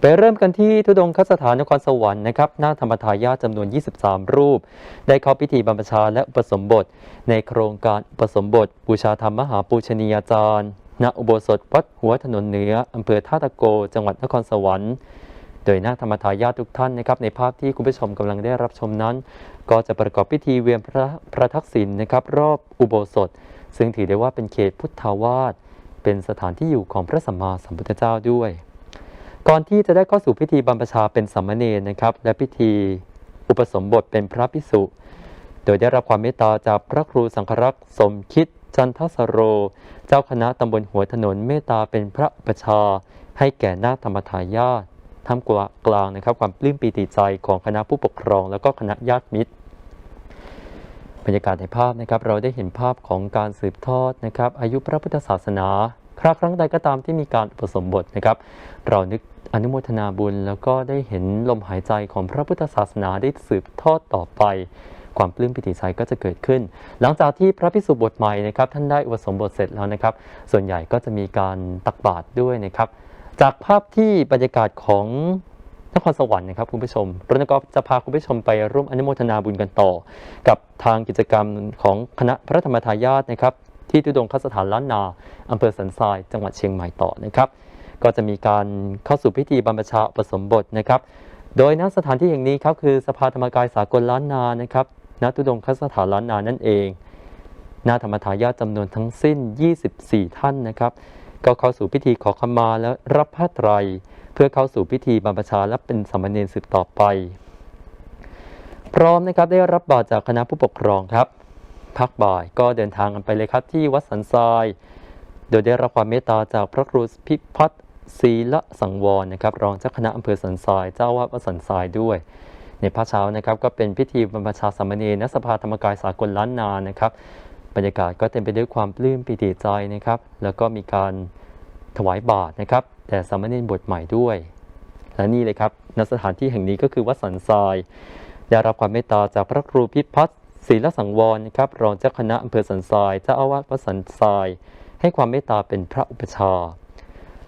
ไปเริ่มกันที่ทุดงคสถานนครสวรรค์นะครับหน้าธรรมทายาจำนวน 23 รูป ได้เข้าพิธีบรรพชาและอุปสมบท ในโครงการอุปสมบทบูชาธรรมมหาปูชนียาจารย์ณอุโบสถวัดหัวถนนเหนืออำเภอท่าตะโก จังหวัดนครสวรรค์ โดยหน้าธรรมทายาททุกท่านนะครับในภาพที่คุณผู้ชมกำลังได้รับชมนั้น ก็จะประกอบพิธีเวียนพระพระทักษิณนะครับรอบอุโบสถ ซึ่งถือได้ว่าเป็นเขตพุทธาวาสเป็นสถานที่อยู่ของพระสัมมาสัมพุทธเจ้าด้วย ก่อนที่จะได้เข้าสู่พิธีบรรพชาเป็นสัมมเนรนะครับ และพิธีอุปสมบทเป็นพระภิกษุ โดยได้รับความเมตตาจากพระครูสังฆรักษ์สมคิด จันทสโร เจ้าคณะตำบลหัวถนนเมตตาเป็นพระอุปชา ให้แก่นาธรรมทายาทท่ามกลางนะครับ ความปลื้มปีติใจของคณะผู้ปกครอง แล้วก็คณะญาติมิตรบรรยากาศในภาพนะครับเราได้เห็นภาพของการสืบทอดนะครับอายุพระพุทธศาสนา ครั้งครั้งใดก็ตามที่มีการอุปสมบทนะครับ เรานึกอนุโมทนาบุญ แล้วก็ได้เห็นลมหายใจของพระพุทธศาสนาได้สืบทอดต่อไป ความปลื้มปิติใจก็จะเกิดขึ้น หลังจากที่พระพิสุบทใหม่นะครับท่านได้อุปสมบทเสร็จแล้วนะครับ ส่วนใหญ่ก็จะมีการตักบาตรด้วยนะครับ จากภาพที่บรรยากาศของนครสวรรค์นะครับคุณผู้ชมรณกรจะพาคุณผู้ชมไปร่วมอนุโมทนาบุญกันต่อ กับทางกิจกรรมของคณะพระธรรมทายาทนะครับ ที่ตุดงคสถานล้านนาอำเภอสันทรายจังหวัดเชียงใหม่ต่อนะครับก็จะมีการเข้าสู่พิธีบรรพชาอุปสมบทนะครับ โดยณสถานที่แห่งนี้ครับคือสภาธรรมกายสากลล้านนานะครับณตุดงคสถานล้านนานั่นเองนาธรรมทายาจำนวนทั้งสิ้น 24 ท่านนะครับ ก็เข้าสู่พิธีขอขมาและรับผ้าไตร เพื่อเข้าสู่พิธีบรรพชาและเป็นสามเณรสืบต่อไป พร้อมนะครับได้รับบาตรจากคณะผู้ปกครองครับ พักบ่าย ก็เดินทางกันไปเลยครับที่วัดสันทราย โดยได้รับความเมตตาจากพระครูพิพัฒน์ศรีละสังวรนะครับ รองเจ้าคณะอำเภอสันทราย เจ้าวาดวัดสันทรายด้วย ในภาคเช้านะครับก็เป็นพิธีบรรพชาสามเณรณสภาธรรมกายสากลล้านนานะครับ บรรยากาศก็เต็มไปด้วยความปลื้มปิติใจนะครับ แล้วก็มีการถวายบาตรนะครับแต่สามเณรบทใหม่ด้วย และนี่เลยครับณสถานที่แห่งนี้ก็คือวัดสันทราย ได้รับความเมตตาจากพระครูพิพัฒน์ ศีลสังวรนะครับรองเจ้าคณะอำเภอสันทรายเจ้าอาวาสวัดสันทราย ให้ความเมตตาเป็นพระอุปชาย์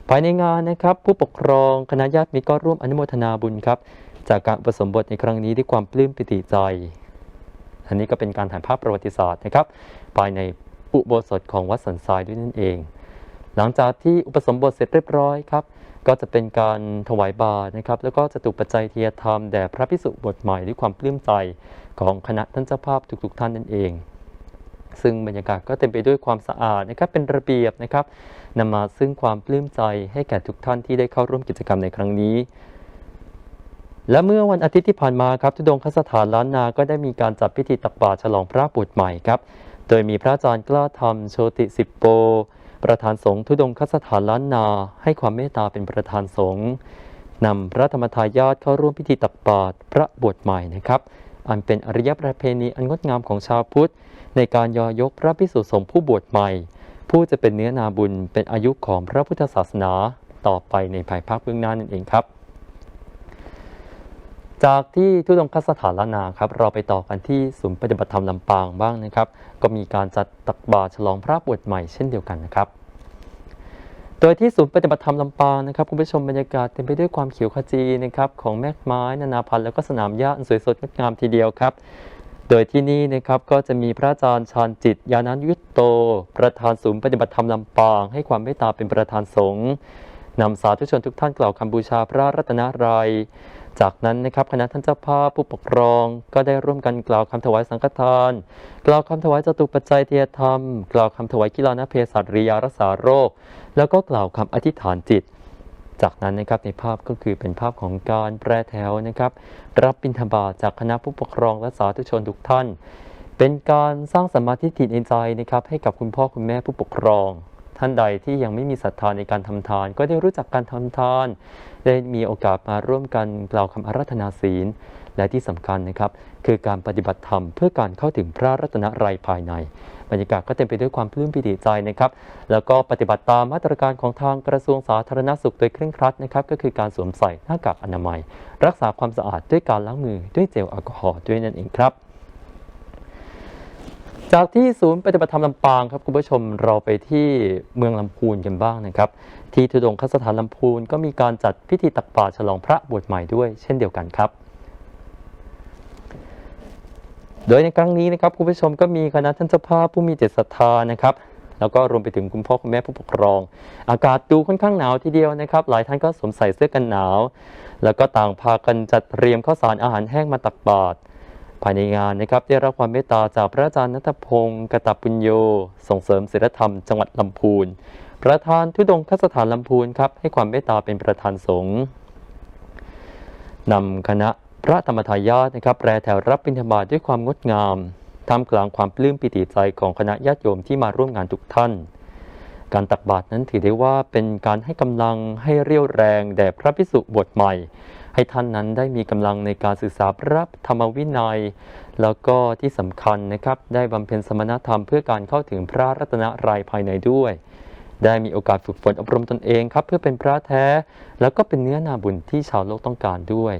ภายในงานนะครับ ผู้ปกครองคณะญาติมิตรก็ร่วมอนุโมทนาบุญครับ จากการอุปสมบทในครั้งนี้ด้วยความปลื้มปิติใจ อันนี้ก็เป็นการถ่ายภาพประวัติศาสตร์นะครับ ภายในอุโบสถของวัดสันทรายด้วยนั่นเอง หลังจากที่อุปสมบทเสร็จเรียบร้อยครับ ก็จะเป็นการถวายบาตรนะครับ แล้วก็จะตุปัจจัยเทียธรรมแด่พระพิสุบทใหม่ด้วยความปลื้มใจของคณะท่านเจ้าภาพทุกๆท่านนั่นเองซึ่งบรรยากาศก็เต็มไปด้วยความสะอาดนะครับเป็นระเบียบนะครับนำมาซึ่งความปลื้มใจให้แก่ทุกท่านที่ได้เข้าร่วมกิจกรรมในครั้งนี้ และเมื่อวันอาทิตย์ที่ผ่านมาครับทุดงคสถานล้านนา ก็ได้มีการจัดพิธีตักบาตรฉลองพระบุตรใหม่ครับ โดยมีพระอาจารย์กล้าธรรมโชติสิปโป ประธานสงฆ์ทุดงคสถานล้านนาให้ความเมตตาเป็นประธานสงฆ์นำพระธรรมทายาทเข้าร่วมพิธีตักบาตรพระบวชใหม่นะครับ อันเป็นอริยประเพณีอันงดงามของชาวพุทธ ในการยอยกพระพิสุสงฆ์ผู้บวชใหม่ ผู้จะเป็นเนื้อนาบุญเป็นอายุของพระพุทธศาสนาต่อไปในภายภาคเบื้องหน้านั่นเองครับ จากที่ทุดงคสถานล้านาครับเราไปต่อกันที่ศูนย์ปฏิบัติธรรมลำปางบ้างนะครับ ก็มีการจัดตักบาตรฉลองพระบวชใหม่เช่นเดียวกันนะครับ โดยที่ศูนย์ปฏิบัติธรรมลำปางนะครับคุณผู้ชมบรรยากาศเต็มไปด้วยความเขียวขจีนะครับของแมกไม้นานาพันธุ์แล้วก็สนามหญ้าอันสวยสดงดงามทีเดียวครับ โดยที่นี่นะครับก็จะมีพระอาจารย์ชาญจิตยานันยุตโต ประธานศูนย์ปฏิบัติธรรมลำปาง ให้ความเมตตาเป็นประธานสงฆ์ นำสาธุชนทุกท่านกล่าวคำบูชาพระรัตนตรัย จากนั้นนะครับคณะท่านเจ้าภาพผู้ปกครอง ก็ได้ร่วมกันกล่าวคำถวายสังฆทาน กล่าวคำถวายจตุปัจจัยเทียธรรม กล่าวคำถวายกีฬานาเพศัตริยารักษาโรค แล้วก็กล่าวคำอธิษฐานจิต จากนั้นนะครับในภาพก็คือเป็นภาพของการแปรแถวนะครับ รับบิณฑบาตจากคณะผู้ปกครองและสาธุชนทุกท่าน เป็นการสร้างสมาธิจิตในใจนะครับให้กับคุณพ่อคุณแม่ผู้ปกครอง ท่านใดที่ยังไม่มีศรัทธาในการทำทาน ก็ได้รู้จักการทำทาน ได้มีโอกาสมาร่วมกันกล่าวคำอาราธนาศีล และที่สำคัญนะครับ คือการปฏิบัติธรรมเพื่อการเข้าถึงพระรัตนตรัยภายใน บรรยากาศก็เต็มไปด้วยความปลื้มปิติใจนะครับ แล้วก็ปฏิบัติตามมาตรการของทางกระทรวงสาธารณสุขโดยเคร่งครัดนะครับ ก็คือการสวมใส่หน้ากากอนามัย รักษาความสะอาดด้วยการล้างมือด้วยเจลแอลกอฮอล์ด้วยนั่นเองครับ จากที่ศูนย์ปฏิบัติธรรมลำปางครับคุณผู้ชมเราไปที่เมืองลำพูนกันบ้างนะครับ ที่ทุดงคสถานลำพูนก็มีการจัดพิธีตักบาตรฉลองพระบวชใหม่ด้วยเช่นเดียวกันครับ โดยในครั้งนี้นะครับคุณผู้ชมก็มีคณะท่านเจ้าภาพผู้มีจิตศรัทธานะครับ แล้วก็รวมไปถึงคุณพ่อคุณแม่ผู้ปกครอง อากาศดูค่อนข้างหนาวทีเดียวนะครับ หลายท่านก็สวมใส่เสื้อกันหนาว แล้วก็ต่างพากันจัดเตรียมข้าวสารอาหารแห้งมาตักบาตร ภายในงานนะครับได้รับความเมตตาจากพระอาจารย์นัทพงศ์กตปุญโย ส่งเสริมศีลธรรมจังหวัดลำพูน ประธานทุดงคสถานลำพูนครับให้ความเมตตาเป็นประธานสงฆ์นำคณะพระธรรมทายาทนะครับแปรแถวรับบิณฑบาตด้วยความงดงามท่ามกลางความปลื้มปิติใจของคณะญาติโยมที่มาร่วมงานทุกท่าน การตักบาตรนั้นถือได้ว่าเป็นการให้กำลังให้เรี่ยวแรงแด่พระพิสุบทใหม่ ให้ท่านนั้นได้มีกำลังในการศึกษาพระธรรมวินัย แล้วก็ที่สำคัญนะครับได้บำเพ็ญสมณธรรมเพื่อการเข้าถึงพระรัตนรายภายในด้วย ได้มีโอกาสฝึกฝนอบรมตนเองครับเพื่อเป็นพระแท้ แล้วก็เป็นเนื้อนาบุญที่ชาวโลกต้องการด้วย